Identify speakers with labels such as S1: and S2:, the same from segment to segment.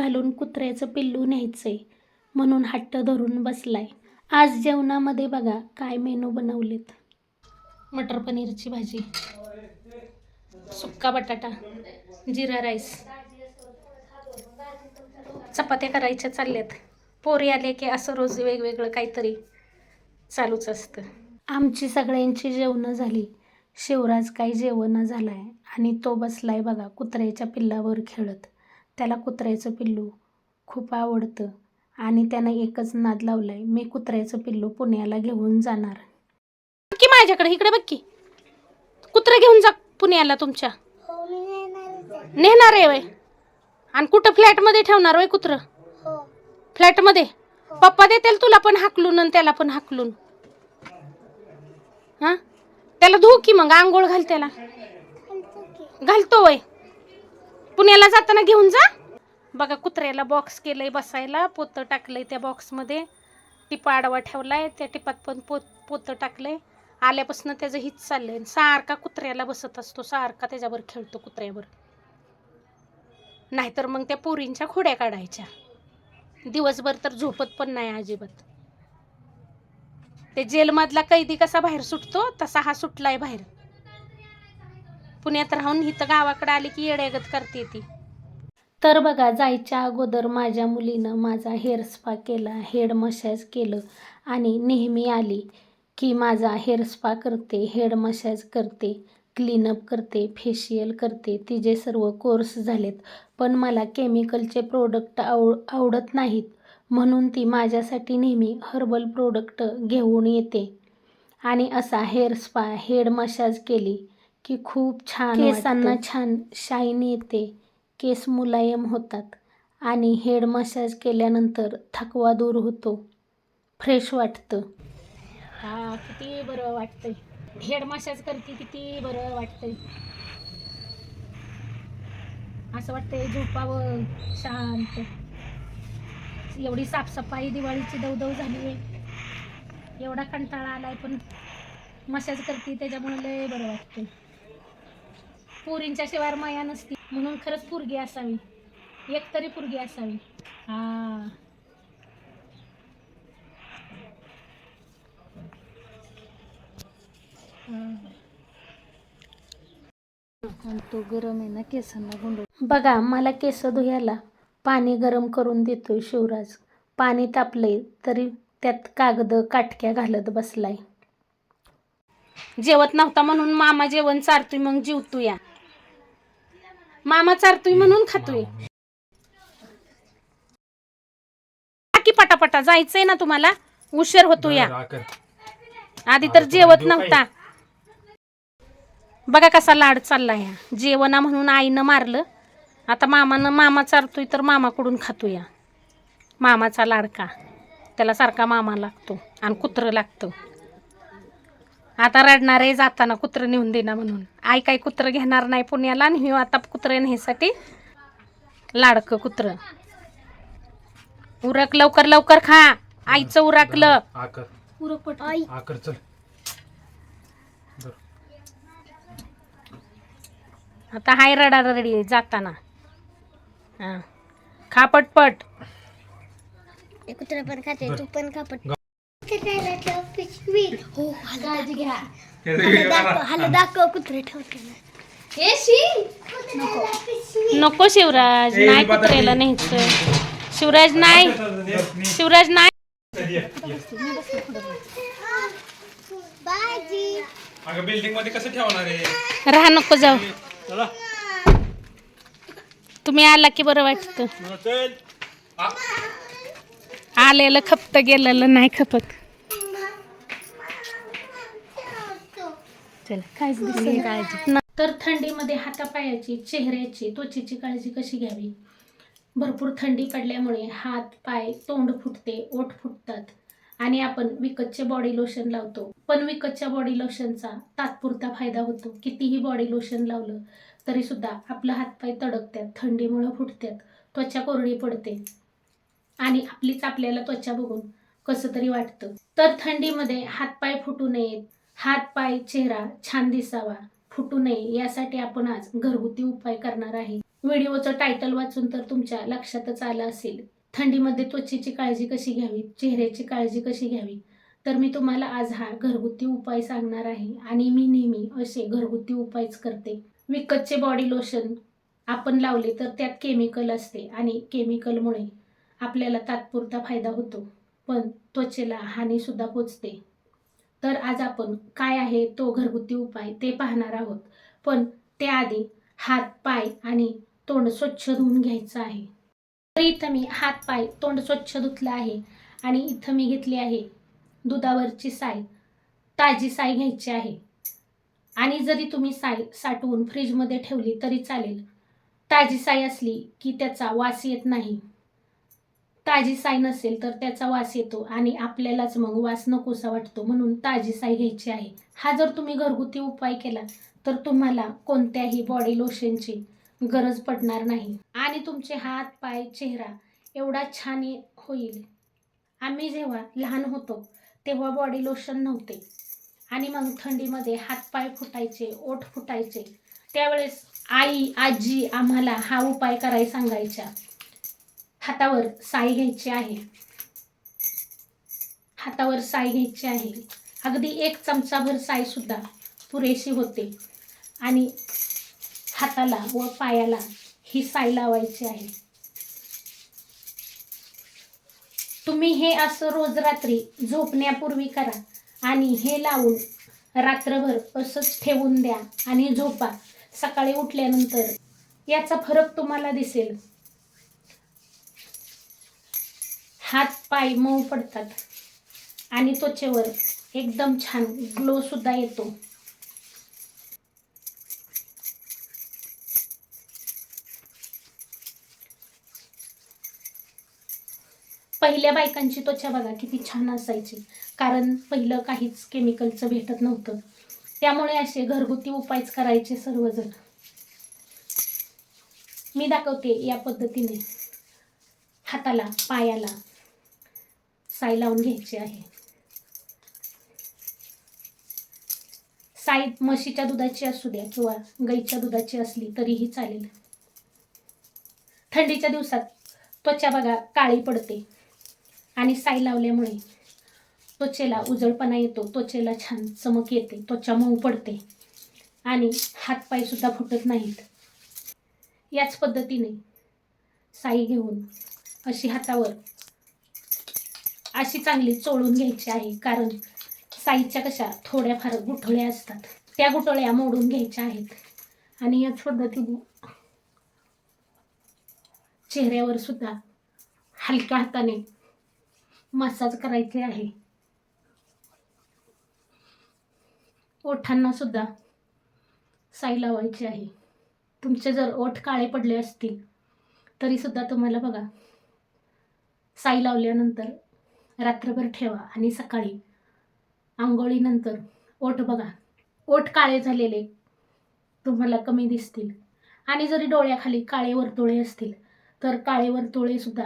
S1: घालून कुत्र्याचं पिल्लू न्यायचंय म्हणून हट्ट धरून बसलाय. आज जेवणामध्ये बघा काय मेनू बनवलेत. मटर पनीरची भाजी सुक्का बटाटा जिरा राईस. चपात्या करायच्या चालल्यात. पोरी आले की असं रोज वेगवेगळं काहीतरी चालूच असतं. आमची सगळ्यांची जेवणं झाली. शिवराज काही झालं आहे आणि तो बसलाय बघा कुत्र्याच्या पिल्लावर खेळत. त्याला कुत्र्याचं पिल्लू खूप आवडतं आणि त्यानं एकच नाद लावलाय मी कुत्र्याचं पिल्लू पुण्याला घेऊन जाणार. की माझ्याकडे इकडे बघ की. कुत्रा घेऊन जा पुण्याला तुमच्या. नेणार आहे वय. आणि कुठं फ्लॅटमध्ये ठेवणार वय कुत्रं? फ्लॅटमध्ये? पप्पा देतील तुला पण हाकलून आणि त्याला पण हाकलून. हा? त्याला धू की मग आंघोळ घाल त्याला. घालतो वय. पुण्याला जाताना घेऊन जा. बघा कुत्र्याला बॉक्स केलंय बसायला पोतं टाकलंय त्या बॉक्समध्ये टिपा आडवा ठेवलाय त्या टिपात पण पोत पोतं टाकलंय. आल्यापासून त्याचं हिच चाललंय. सारखा कुत्र्याला बसत असतो सारखा त्याच्यावर खेळतो कुत्र्यावर. नाहीतर मग त्या पोरींच्या खोड्या काढायच्या. दिवसभर तर झोपत पण नाही अजिबात. ते जेलमधला कैदी कसा बाहेर सुटतो तसा हा सुटलाय बाहेर. पुण्यात राहून इथं गावाकडे आली की येड्यागत करते ती. तर बघा जायच्या अगोदर माझ्या मुलीनं माझा हेअर स्पा केला हेड मसाज केलं आणि नेहमी आली की माझा हेअर स्पा करते हेड मसाज करते क्लीनअप करते फेशियल करते. तिचे सर्व कोर्स झालेत. पण मला केमिकलचे प्रोडक्ट आव आवडत नाहीत. म्हणून ती माझ्यासाठी नेहमी हर्बल प्रोडक्ट घेऊन येते. आणि असा हेअर स्पा हेड मसाज केली. की खूप छान केसांना छान शाईन येते. केस मुलायम होतात. आणि हेड मसाज केल्यानंतर थकवा दूर होतो. फ्रेश वाटतं. हा किती बरं वाटतंय. हेड मसाज करते किती बरं वाटतंय. असं वाटतंय झोपावं शांत. एवढी साफसफाई दिवाळीची दवदव झाली आहे एवढा कंटाळा आलाय पण मसाज करते त्याच्यामुळे लय बरं वाटतंय. पुरींच्या शिवाय माया नसती. म्हणून खरंच पुरगी असावी. एक तरी पुरगी असावी. हा.
S2: तो गरम आहे ना केसांना गुंड
S1: बघा मला केस धुयाला. पाणी गरम करून देतोय शिवराज. पाणी तापलंय तरी त्यात कागद काटक्या घालत बसलाय. जेवत नव्हता म्हणून मामा जेवण चारतोय मग जीवतोय. या मामा चारतोय म्हणून खातोय. की पटापटा जायचंय ना तुम्हाला. उशीर होतो या. आधी तर जेवत नव्हता. बघा कसा लाड चाललाय हा. जेवणा म्हणून आईनं मारलं. आता मामानं मामा चारतोय तर मामाकडून खातोय. हा. मामाचा लाडका. त्याला सारखा मामा लागतो आणि कुत्रं लागतं. आता रडणार आहे जाताना कुत्रं नेऊन देणार म्हणून. आई काही कुत्रं घेणार नाही पुण्याला आणि ह्यो आता कुत्रं न्यायसाठी लाडकं कुत्रं. उरक लवकर लवकर खा. आईचं उरकलं.
S3: आकर.
S1: उरक पट
S3: आकर चल.
S1: आता हाय रडा रडी जाताना. हा. खा पटपट.
S2: कुत्रा पण खाते. तू पण खा पट
S1: हो काळजी घ्या.
S2: दाखव हॅलो दाखव कुत्रे ठेवते
S1: नको शिवराज नाही. कुत्र्याला न्यायचं. शिवराज नाही. शिवराज नाही.
S2: बाजी.
S3: अगं बिल्डिंगमध्ये कसं ठेवणार आहे?
S1: राहा नको जाऊ.
S3: चला.
S1: तुम्ही आला की बरं वाटतं.
S3: चल. आ,
S1: आलेलं खपत गेलेलं नाही खपत. चला काहीच दिसेल काळजी? तर थंडीमध्ये हातापायाची चेहऱ्याची त्वचेची काळजी कशी घ्यावी? भरपूर थंडी पडल्यामुळे हात पाय तोंड फुटते ओठ फुटतात. आणि आपण विकतचे बॉडी लोशन लावतो. पण विकतच्या बॉडी लोशनचा तात्पुरता फायदा होतो. कितीही बॉडी लोशन लावलं तरी सुद्धा आपलं हातपाय तडकतात थंडीमुळं फुटतात त्वचा कोरडी पडते. आणि आपलीच आपल्याला त्वचा बघून कसं तरी वाटतं. तर थंडीमध्ये हातपाय फुटू नयेत हात पाय चेहरा छान दिसावा फुटू नये यासाठी आपण आज घरगुती उपाय करणार आहे. व्हिडिओचं टायटल वाचून तर तुमच्या लक्षातच आलं असेल. थंडीमध्ये त्वचेची काळजी कशी घ्यावी चेहऱ्याची काळजी कशी घ्यावी? तर मी तुम्हाला आज हा घरगुती उपाय सांगणार आहे आणि मी नेहमी असे घरगुती उपायच करते. विकतचे बॉडी लोशन आपण लावले तर त्यात केमिकल असते आणि केमिकलमुळे आपल्याला तात्पुरता फायदा होतो. पण त्वचेला हानीसुद्धा पोचते. तर आज आपण काय आहे तो घरगुती उपाय ते पाहणार आहोत. पण त्याआधी हात पाय आणि तोंड स्वच्छ धुवून घ्यायचं आहे. तर इथं मी हात पाय तोंड स्वच्छ धुतलं आहे आणि इथं मी घेतली आहे दुधावरची साय. ताजी साय घ्यायची आहे. आणि जरी तुम्ही साय साठवून फ्रीजमध्ये ठेवली तरी चालेल. ताजी साय असली की त्याचा वास येत नाही. ताजी साय नसेल तर त्याचा वास येतो आणि आपल्यालाच मग वास नकोसा वाटतो म्हणून ताजी साय घ्यायची आहे. हा जर तुम्ही घरगुती उपाय केला तर तुम्हाला कोणत्याही बॉडी लोशनची गरज पडणार नाही. आणि तुमचे हात पाय चेहरा एवढा छान होईल. आम्ही जेव्हा लहान होतो तेव्हा बॉडी लोशन नव्हते. आणि मग थंडीमध्ये हातपाय फुटायचे ओठ फुटायचे. त्यावेळेस आई आजी आम्हाला हा उपाय करायला सांगायच्या. हातावर साई घ्यायची आहे. हातावर साई घ्यायची आहे. अगदी एक चमचाभर साईसुद्धा पुरेशी होते. आणि हाताला व पायाला ही साई लावायची आहे. तुम्ही हे असं रोज रात्री झोपण्यापूर्वी करा आणि हे लावून रात्रभर असंच ठेवून द्या आणि झोपा. सकाळी उठल्यानंतर याचा फरक तुम्हाला दिसेल. हात पाय मऊ पडतात. आणि त्वचेवर एकदम छान ग्लो सुद्धा येतो. पहिल्या बायकांची त्वचा बघा किती छान असायची. कारण पहिलं काहीच केमिकलचं भेटत नव्हतं. त्यामुळे असे घरगुती उपायच करायचे सर्वजण. मी दाखवते या पद्धतीने. हाताला पायाला. साई लावून घ्यायची आहे. साई म्हशीच्या दुधाची असू द्या किंवा गाईच्या दुधाची असली तरीही चालेल. थंडीच्या दिवसात त्वचा बघा काळी पडते आणि साई लावल्यामुळे त्वचेला उजळपणा येतो त्वचेला छान चमक येते त्वचा मऊ पडते आणि हातपाय सुद्धा फुटत नाहीत. याच पद्धतीने साई घेऊन अशी हातावर अशी चांगली चोळून घ्यायची आहे कारण साईच्या कशा थोड्याफार गुठळ्या असतात. त्या गुठळ्या मोडून घ्यायच्या आहेत. आणि याच पद्धतीने चेहऱ्यावर सुद्धा हलक्या हाताने मसाज करायचे आहे. ओठांना सुद्धा साई लावायची आहे. तुमचे जर ओठ काळे पडले असतील तरी सुद्धा तुम्हाला बघा साई लावल्यानंतर रात्रभर ठेवा आणि सकाळी आंघोळीनंतर ओठ बघा. ओठ काळे झालेले तुम्हाला कमी दिसतील. आणि जरी डोळ्याखाली काळे वर्तुळे असतील तर काळे वर्तुळे सुद्धा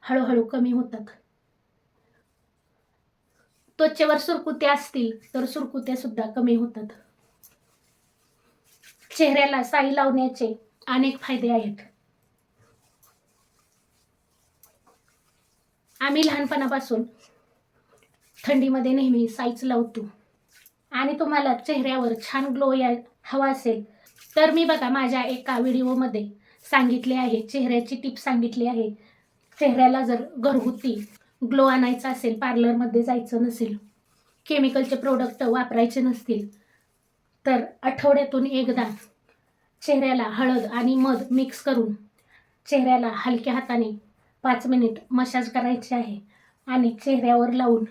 S1: हळूहळू कमी होतात. त्वचेवर सुरकुत्या असतील तर सुरकुत्या सुद्धा कमी होतात. चेहऱ्याला साई लावण्याचे अनेक फायदे आहेत. आम्ही लहानपणापासून थंडीमध्ये नेहमी साईज लावतो. आणि तुम्हाला चेहऱ्यावर छान ग्लो या हवा असेल तर मी बघा माझ्या एका व्हिडिओमध्ये सांगितले आहे चेहऱ्याची टिप सांगितली आहे. चेहऱ्याला जर घरगुती ग्लो आणायचा असेल पार्लरमध्ये जायचं नसेल केमिकलचे प्रोडक्ट वापरायचे नसतील तर आठवड्यातून एकदा चेहऱ्याला हळद आणि मध मिक्स करून चेहऱ्याला हलक्या हाताने पाच मिनिट मसाज करायचे आहे आणि चेहऱ्यावर लावून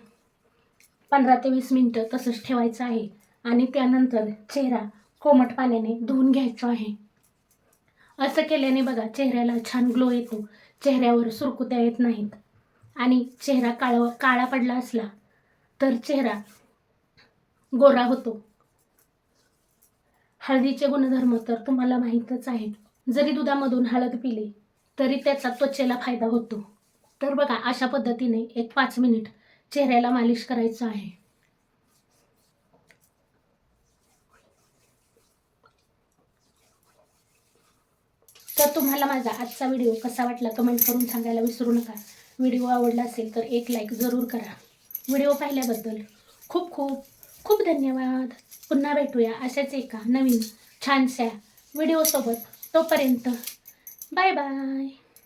S1: पंधरा ते वीस मिनटं तसंच ठेवायचं आहे. आणि त्यानंतर चेहरा कोमट पाण्याने धुवून घ्यायचा आहे. असं केल्याने बघा चेहऱ्याला छान ग्लो येतो. चेहऱ्यावर सुरकुत्या येत नाहीत. आणि चेहरा काळा काळा पडला असला तर चेहरा गोरा होतो. हळदीचे गुणधर्म तर तुम्हाला माहीतच आहेत. जरी दुधामधून हळद पिली तरी त्याचा त्वचेला फायदा होतो. तर बघा अशा पद्धतीने एक पाच मिनिट चेहऱ्याला मालिश करायचं आहे. तर तुम्हाला माझा आजचा व्हिडिओ कसा वाटला कमेंट करून सांगायला विसरू नका. व्हिडिओ आवडला असेल तर एक लाईक जरूर करा. व्हिडिओ पाहिल्याबद्दल खूप खूप खूप धन्यवाद. पुन्हा भेटूया अशाच एका नवीन छानशा व्हिडिओसोबत. तोपर्यंत Bye bye.